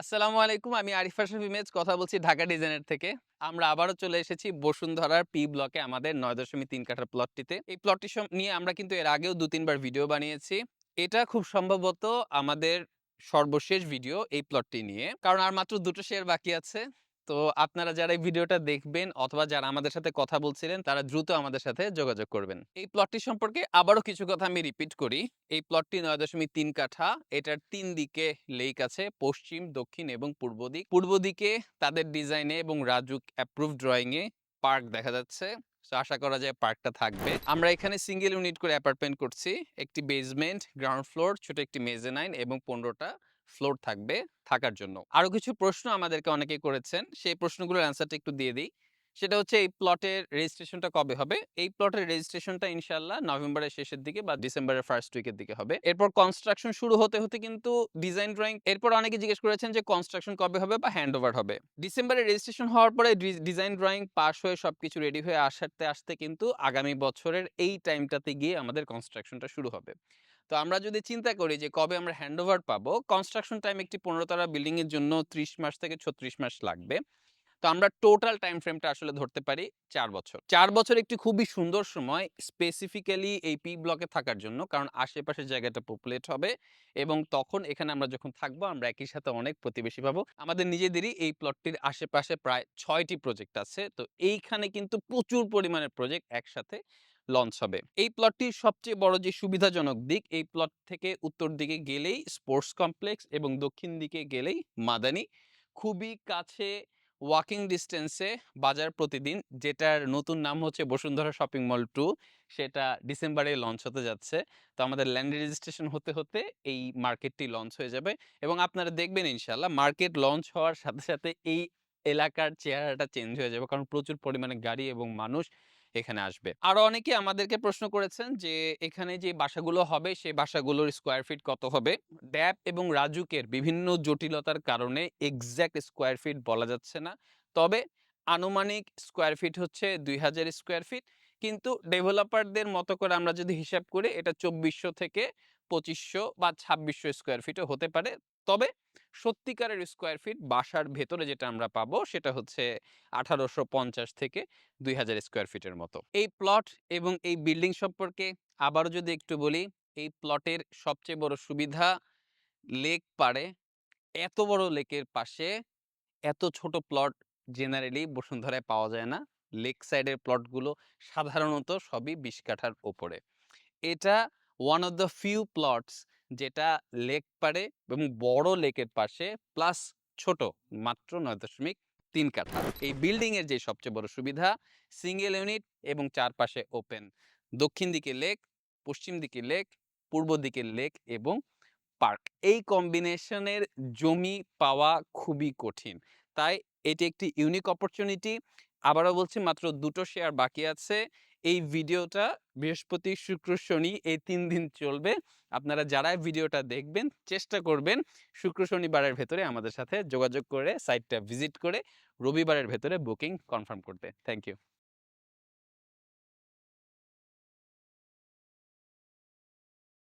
আসসালামু আলাইকুম। আমি আরিফ আশরাফ ইমেজ কথা বলছি ঢাকা ডিজাইনের থেকে। আমরা আবারও চলে এসেছি বসুন্ধরার পি ব্লকে আমাদের নয় দশমিক তিন কাঠার প্লটটিতে এই প্লটটি নিয়ে আমরা কিন্তু এর আগেও দু তিনবার ভিডিও বানিয়েছি। এটা খুব সম্ভবত আমাদের সর্বশেষ ভিডিও এই প্লটটি নিয়ে। কারণ আর মাত্র দুটো শেয়ার বাকি আছে। তো আপনারা যারা এই ভিডিওটা দেখবেন অথবা যারা আমাদের সাথে কথা বলছিলেন, তারা দ্রুত আমাদের সাথে যোগাযোগ করবেন। এই প্লটটি সম্পর্কে আবারও কিছু কথা আমি রিপিট করি। এই প্লটটি নয় দশমিক তিন কাঠা। এটার তিন দিকে লেক আছে, পশ্চিম, দক্ষিণ এবং পূর্ব দিক। পূর্ব দিকে তাদের ডিজাইনে এবং রাজুক অ্যাপ্রুভ ড্রয়িং এ পার্ক দেখা যাচ্ছে। So আশা করা যায় পার্কটা থাকবে। আমরা এখানে সিঙ্গেল ইউনিট করে অ্যাপার্টমেন্ট করছি। একটি বেসমেন্ট গ্রাউন্ড ফ্লোর ছোট একটি মেজেনাইন এবং পনেরোটা ফ্লোর থাকবে থাকার জন্য। আরও কিছু প্রশ্ন আমাদেরকে অনেকে করেছেন, সেই প্রশ্নগুলোর অ্যান্সারটা একটু দিয়ে দিই। সেটা হচ্ছে এই প্লটের রেজিস্ট্রেশনটা কবে হবে? এই প্লটের রেজিস্ট্রেশনটা ইনশাল্লাহ নভেম্বরের শেষের দিকে বা ডিসেম্বরের ফার্স্ট উইকের দিকে হবে। এরপর কনস্ট্রাকশন শুরু হতে হতে কিন্তু ডিজাইন ড্রয়িং এরপর অনেকে জিজ্ঞেস করেছেন যে কনস্ট্রাকশন কবে হবে বা হ্যান্ড ওভার হবে। ডিসেম্বরে রেজিস্ট্রেশন হওয়ার পরে ডিজাইন ড্রয়িং পাস হয়ে সবকিছু রেডি হয়ে আসাতে, আসতে কিন্তু আগামী বছরের এই টাইমটাতে গিয়ে আমাদের কনস্ট্রাকশনটা শুরু হবে। তো আমরা যদি চিন্তা করি যে কবে আমরা হ্যান্ড ওভার পাবো কনস্ট্রাকশন টাইম একটি পনেরো তারা বিল্ডিং এর জন্য ত্রিশ মাস থেকে ছত্রিশ মাস লাগবে। তো আমরা টোটাল টাইম ফ্রেমটা আসলে ধরতে পারি চার বছর। চার বছর একটি খুবই সুন্দর সময় স্পেসিফিক্যালি এই পি ব্লকে থাকার জন্য, কারণ আশেপাশের জায়গাটা পপুলেট হবে এবং তখন এখানে আমরা যখন থাকব, আমরা একই সাথে অনেক প্রতিবেশী পাবো। আমাদের নিজেদেরই এই প্লটটির আশেপাশে প্রায় ছয়টি প্রজেক্ট আছে, তো এইখানে কিন্তু প্রচুর পরিমাণের প্রজেক্ট একসাথে লঞ্চ হবে। এই প্লটটির সবচেয়ে বড় যে সুবিধাজনক দিক, এই প্লট থেকে উত্তর দিকে গেলেই স্পোর্টস কমপ্লেক্স এবং দক্ষিণ দিকে গেলেই মাদানি। খুবই কাছে ওয়াকিং ডিস্টেন্সে বাজার প্রতিদিন, যেটার নতুন নাম হচ্ছে বসুন্ধরা শপিং মল টু সেটা ডিসেম্বরে লঞ্চ হতে যাচ্ছে। তো আমাদের ল্যান্ড রেজিস্ট্রেশন হতে হতে এই মার্কেটটি লঞ্চ হয়ে যাবে এবং আপনারা দেখবেন ইনশাল্লাহ মার্কেট লঞ্চ হওয়ার সাথে সাথে এই এলাকার চেহারাটা চেঞ্জ হয়ে যাবে। কারণ প্রচুর পরিমাণে গাড়ি এবং মানুষ এখানে আসবে। আরও অনেকে আমাদেরকে প্রশ্ন করেছেন যে, এখানে যে বাসাগুলো হবে, সেই বাসাগুলোর স্কোয়ার ফিট কত হবে? ড্যাপ এবং রাজুকের বিভিন্ন জটিলতার কারণে এক্স্যাক্ট স্কোয়ার ফিট বলা যাচ্ছে না। তবে আনুমানিক স্কোয়ার ফিট হচ্ছে দুই হাজার স্কোয়ার ফিট কিন্তু ডেভেলপারদের মতো করে আমরা যদি হিসাব করি, এটা চব্বিশশো থেকে পঁচিশশো বা ছাব্বিশশো স্কোয়ার ফিটও হতে পারে। তবে সত্যিকারের স্কোয়ার ফিট বাসার ভেতরে যেটা আমরা পাবো, সেটা হচ্ছে আঠারোশো পঞ্চাশ থেকে দুই হাজার স্কোয়ার ফিটের মতো। এই প্লট এবং এই বিল্ডিং সম্পর্কে আবারও যদি একটু বলি, এই প্লটের সবচেয়ে বড় সুবিধা লেক পাড়ে, এত বড় লেকের পাশে এত ছোট প্লট জেনারেলি বসুন্ধরায় পাওয়া যায় না। লেক সাইডের প্লটগুলো সাধারণত সবই বিশ কাঠার ওপরে। এটা one of the few plots যেটা লেক পাড়ে এবং বড় লেকের পাশে প্লাস ছোট, মাত্র নয় দশমিক তিন কাঠা। এই বিল্ডিং এর যে সবচেয়ে বড় সুবিধা, সিঙ্গেল ইউনিট এবং চারপাশে ওপেন। দক্ষিণ দিকে লেক, পশ্চিম দিকে লেক, পূর্ব দিকে লেক এবং পার্ক। এই কম্বিনেশনের জমি পাওয়া খুবই কঠিন। তাই এটি একটি ইউনিক অপরচুনিটি আবারও বলছি, মাত্র দুটো শেয়ার বাকি আছে। এই ভিডিওটা বৃহস্পতি, শুক্র, শনি এই তিন দিন চলবে। আপনারা যারা ভিডিওটা দেখবেন, চেষ্টা করবেন শুক্র, শনিবারের ভেতরে আমাদের সাথে যোগাযোগ করে সাইটটা ভিজিট করে রবিবারের ভেতরে বুকিং কনফার্ম করতে। Thank you